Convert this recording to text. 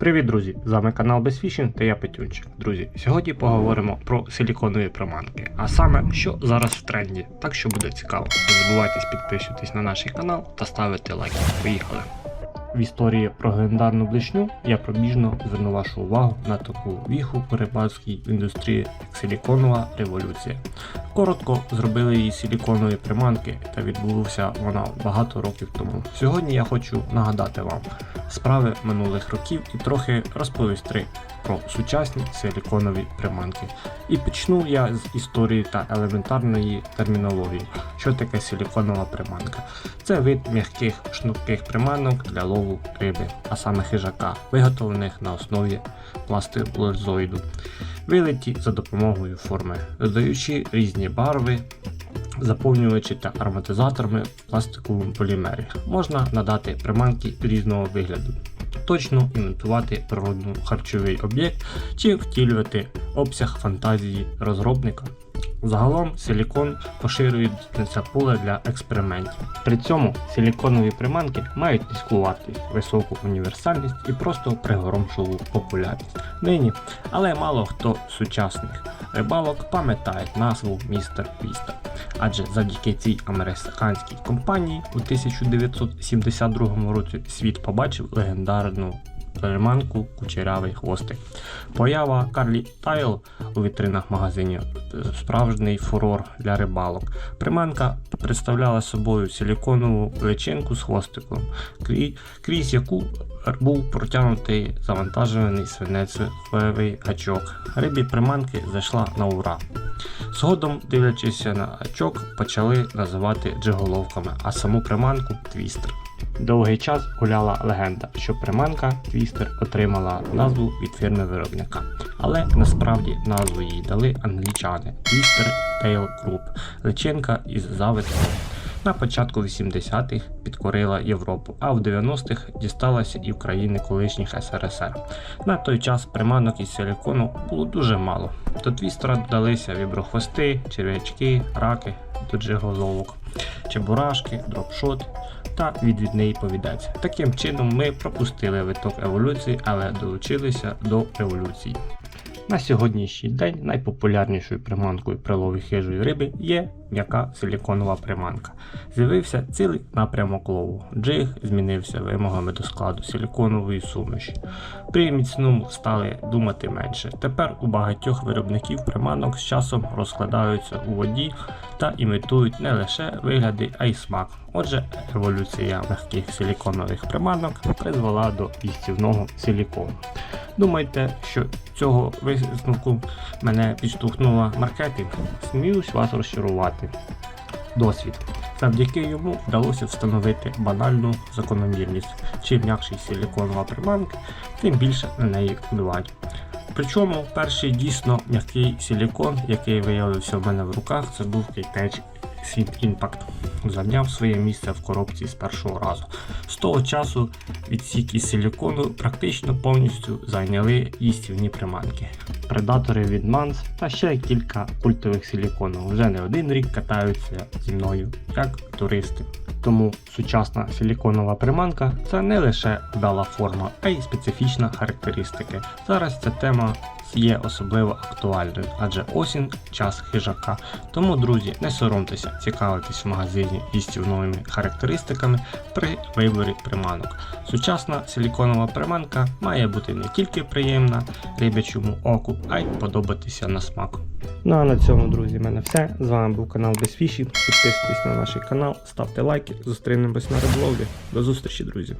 Привіт, друзі! З вами канал Безфішінг та я Петюнчик. Друзі, сьогодні поговоримо про силіконові приманки, а саме, що зараз в тренді, так що буде цікаво. Не забувайте підписуватись на наш канал та ставити лайки. Поїхали! В історії про легендарну блишню я пробіжно зверну вашу увагу на таку віху у рибальській індустрії, як силіконова революція. Коротко зробили її силіконові приманки, та відбулася вона багато років тому. Сьогодні я хочу нагадати вам справи минулих років і трохи розповісти про сучасні силіконові приманки. І почну я з історії та елементарної термінології. Що таке силіконова приманка? Це вид м'яких шнурких приманок для лову риби, а саме хижака, виготовлених на основі пластилозоїду, вилиті за допомогою форми, додаючи різні барви, заповнювачі та ароматизаторами в пластиковому полімері. Можна надати приманки різного вигляду. Точно імітувати природно-харчовий об'єкт чи втілювати обсяг фантазії розробника. Загалом силікон поширюється поле для експериментів. При цьому силіконові приманки мають низьку вартість, високу універсальність і просто пригоромшову популярність. Нині, але мало хто з сучасних рибалок пам'ятає назву Містер Твістер. Адже завдяки цій американській компанії у 1972 році світ побачив легендарну приманку кучерявий хвостик. Поява Карлі Тайл у вітринах магазинів справжній фурор для рибалок. Приманка представляла собою силіконову личинку з хвостиком, крізь яку був протягнутий завантажений свинецевий гачок. Рибі приманки зайшла на ура. Згодом, дивлячись на очок, почали називати джиголовками, а саму приманку твістер. Довгий час гуляла легенда, що приманка Твістер отримала назву від фірми виробника. Але насправді назву їй дали англічани Twister Tail Group, личинка із завитком. На початку 80-х підкорила Європу, а в 90-х дісталася і в країни колишніх СРСР. На той час приманок із силікону було дуже мало. До твістера додалися віброхвости, черв'ячки, раки, до джиголовок, чебурашки, дропшот та відвідний повідець. Таким чином ми пропустили виток еволюції, але долучилися до революції. На сьогоднішній день найпопулярнішою приманкою при лові хижої риби є м'яка силіконова приманка. З'явився цілий напрямок лову. Джиг змінився вимогами до складу силіконової суміші. При міцному стали думати менше. Тепер у багатьох виробників приманок з часом розкладаються у воді та імітують не лише вигляди, а й смак. Отже, еволюція м'яких силіконових приманок призвела до їстівного силікону. Думаєте, що цього висновку мене підштовхнула маркетинг? Сміюсь вас розчарувати. Досвід. Завдяки йому вдалося встановити банальну закономірність. Чим м'якший силіконова приманка, тим більше на неї вбивають. Причому перший дійсно м'який силікон, який виявився в мене в руках, це був Кейтеч Світ Impact. Зайняв своє місце в коробці з першого разу. З того часу відсіки силікону практично повністю зайняли їстівні приманки. Предатори від Манс та ще кілька культових силіконів вже не один рік катаються зі мною як туристи. Тому сучасна силіконова приманка це не лише вдала форма, а й специфічна характеристики. Зараз ця тема є особливо актуальною, адже осінь час хижака. Тому, друзі, не соромтеся цікавитись в магазині їстівними характеристиками при виборі приманок. Сучасна силіконова приманка має бути не тільки приємна рибячому оку, а й подобатися на смак. Ну а на цьому, друзі, в мене все. З вами був канал Безфіші. Підписуйтесь на наш канал, ставте лайки, зустрінемось на риболовлі. До зустрічі, друзі!